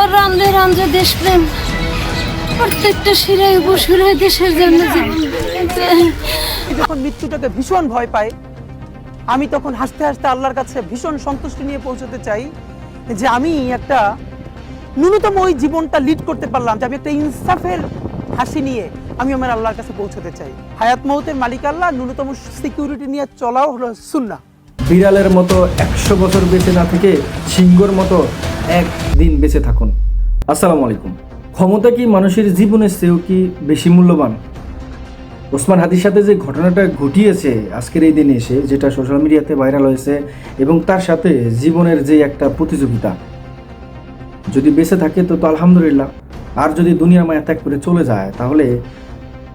আর রান্ধে রান্ধে দেশপ্রেম প্রত্যেকটা শিরায় উপশিরায় দেশের জন্য যখন মৃত্যুটাকে ভীষণ ভয় পায় আমি তখন হাসতে হাসতে আল্লাহর কাছে ভীষণ সন্তুষ্টি নিয়ে পৌঁছতে চাই যে আমি একটা ন্যূনতম ওই জীবনটা লিড করতে পারলাম যে আমি একটা ইনসাফের হাসি নিয়ে আমি আমার আল্লাহর কাছে পৌঁছতে চাই। হায়াত মৌতের মালিক আল্লাহ ন্যূনতম সিকিউরিটি নিয়ে চলাও হলো সুন্না বিড়ালের মতো একশো বছর বেঁচে না থেকে সিংহর মতো একদিন বেঁচে থাকুন। আসসালামু আলাইকুম। ক্ষমতা কি মানুষের জীবনের চেয়েও কি বেশি মূল্যবান? ওসমান হাদির সাথে যে ঘটনাটা ঘটিয়েছে আজকের এই দিনে এসে, যেটা সোশ্যাল মিডিয়াতে ভাইরাল হয়েছে এবং তার সাথে জীবনের যে একটা প্রতিযোগিতা, যদি বেঁচে থাকে তো তো আলহামদুলিল্লাহ। আর যদি দুনিয়া মায়া ত্যাগ করে চলে যায়, তাহলে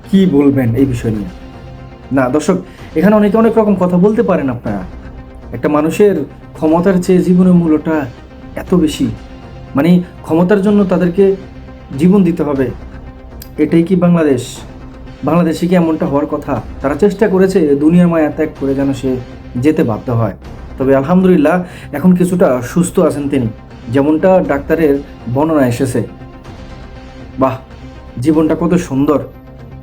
কি বলবেন এই বিষয় নিয়ে? না, দর্শক, এখানে অনেকে অনেক রকম কথা বলতে পারেন আপনারা। একটা মানুষের ক্ষমতার চেয়ে জীবনের মূল্যটা এত বেশি? মানে ক্ষমতার জন্য তাদেরকে জীবন দিতে হবে। এটাই কি বাংলাদেশ? বাংলাদেশে কি এমনটা হওয়ার কথা? তারা চেষ্টা করেছে দুনিয়ার মায়া ত্যাগ করে যেন সে যেতে বাধ্য হয়। তবে আলহামদুলিল্লাহ, এখন কিছুটা সুস্থ আছেন তিনি। যেমনটা ডাক্তারের বর্ণনা এসেছে। বাহ, জীবনটা কত সুন্দর।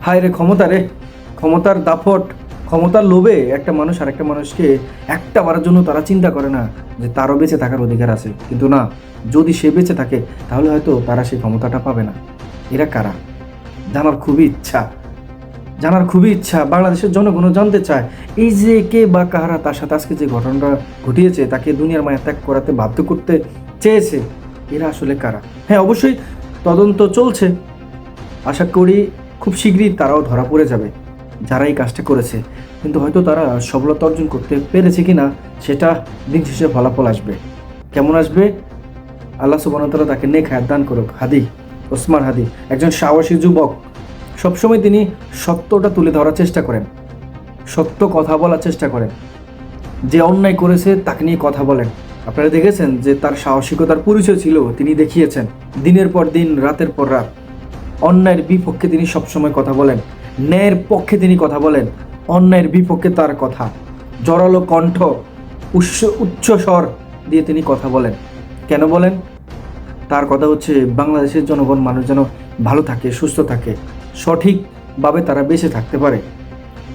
হায় রে ক্ষমতা রে। ক্ষমতার দাপট। ক্ষমতার লোভে একটা মানুষ আর একটা মানুষকে একটা বারের জন্য তারা চিন্তা করে না যে তারও বেঁচে থাকার অধিকার আছে। কিন্তু না, যদি সে বেঁচে থাকে, তাহলে হয়তো তারা সেই ক্ষমতাটা পাবে না। এরা কারা? জানার খুবই ইচ্ছা। জানার খুবই ইচ্ছা। বাংলাদেশের জনগণও জানতে চায়, এই যে কে বা কাহারা তার সাথে আজকে যে ঘটনাটা ঘটিয়েছে, তাকে দুনিয়ার মায়া ত্যাগ করাতে বাধ্য করতে চেয়েছে, এরা আসলে কারা? হ্যাঁ অবশ্যই তদন্ত চলছে। আশা করি খুব শীঘ্রই তারাও ধরা পড়ে যাবে। যারা এই কাজটা করেছে। কিন্তু হয়তো তারা সফলতা অর্জন করতে পেরেছে কি না সেটা দিন শেষে ফলাফল আসবে। কেমন আসবে? আল্লাহ সুবাহতালা তাকে নেক হায়াত দান করুক। হাদি, ওসমান হাদি, একজন সাহসী যুবক। সবসময় তিনি সত্যটা তুলে ধরার চেষ্টা করেন। সত্য কথা বলার চেষ্টা করেন। যে অন্যায় করেছে তাকে নিয়ে কথা বলেন। আপনারা দেখেছেন যে তার সাহসিকতার পরিচয় ছিল, তিনি দেখিয়েছেন। দিনের পর দিন, রাতের পর রাত। অন্যায়ের বিপক্ষে তিনি সবসময় কথা বলেন। ন্যায়ের পক্ষে তিনি কথা বলেন, অন্যায়ের বিপক্ষে তার কথা। জড়ালো কণ্ঠ, উচ্চ উচ্চ স্বর দিয়ে তিনি কথা বলেন। কেন বলেন? তার কথা হচ্ছে, বাংলাদেশের জনগণ, মানুষ যেন ভালো থাকে, সুস্থ থাকে, সঠিকভাবে তারা বেঁচে থাকতে পারে।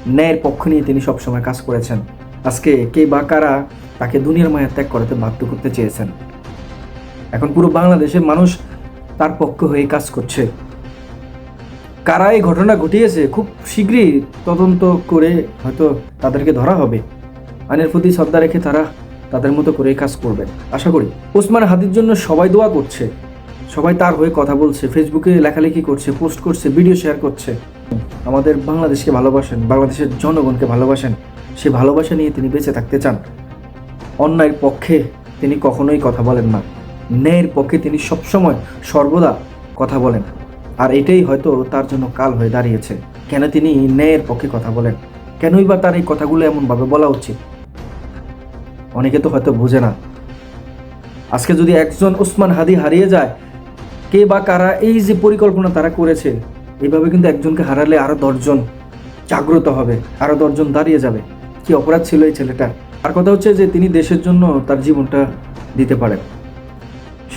ন্যায়ের পক্ষ নিয়ে তিনি সবসময় কাজ করেছেন। আজকে কে বা কারা তাকে দুনিয়ার মায়া ত্যাগ করাতে বাধ্য করতে চেয়েছেন। এখন পুরো বাংলাদেশের মানুষ তার পক্ষ হয়ে কাজ করছে। কারা এই ঘটনা ঘটিয়েছে? খুব শীঘ্রই তদন্ত করে হয়তো তাদেরকে ধরা হবে। আইনের প্রতি শ্রদ্ধা রেখে তারা তাদের মতো করে কাজ করবেন। আশা করি। ওসমান হাদির জন্য সবাই দোয়া করছে। সবাই তার হয়ে কথা বলছে, ফেসবুকে লেখালেখি করছে, পোস্ট করছে, ভিডিও শেয়ার করছে। আমাদের বাংলাদেশকে ভালোবাসেন, বাংলাদেশের জনগণকে ভালোবাসেন। সে ভালোবাসা নিয়ে তিনি বেঁচে থাকতে চান। অন্যায়ের পক্ষে তিনি কখনোই কথা বলেন না। ন্যায়ের পক্ষে তিনি সবসময় সর্বদা কথা বলেন। আর এটাই হয়তো তার জন্য কাল হয়ে দাঁড়িয়েছে। কেন তিনি ন্যায়ের পক্ষে কথা বলেন? কেনই বা তার এই কথাগুলো এমনভাবে বলা উচিত? অনেকে তো হয়তো বোঝে না। আজকে যদি একজন ওসমান হাদি হারিয়ে যায়, কে বা কারা এই যে পরিকল্পনা তারা করেছে এইভাবে কিন্তু একজনকে হারালে আরও দশজন জাগ্রত হবে, আরও দশজন দাঁড়িয়ে যাবে। কি অপরাধ ছিল এই ছেলেটার? আর কথা হচ্ছে যে তিনি দেশের জন্য তার জীবনটা দিতে পারেন।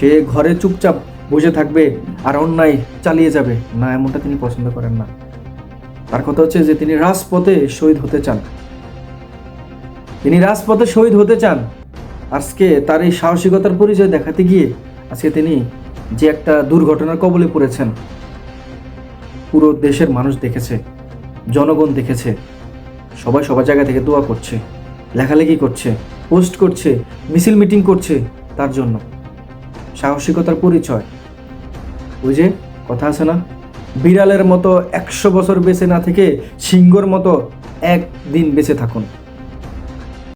সে ঘরে চুপচাপ বসে থাকবে আর অন্যায় চালিয়ে যাবে। না, এমনটা তিনি পছন্দ করেন না। তার কথা হচ্ছে যে, তিনি রাজপথে শহীদ হতে চান। তিনি রাজপথে শহীদ হতে চান। আজকে তার এই সাহসিকতার পরিচয় দেখাতে গিয়ে আজকে তিনি যে একটা দুর্ঘটনার কবলে পড়েছেন, পুরো দেশের মানুষ দেখেছে, জনগণ দেখেছে, সবাই সবার জায়গা থেকে দোয়া করছে, লেখালেখি করছে, পোস্ট করছে, মিছিল মিটিং করছে তার জন্য। সাহসিকতার পরিচয় ওই যে কথা আছে না? বিড়ালের মতো একশো বছর বেঁচে না থেকে সিংহর মতো একদিন বেঁচে থাকুন।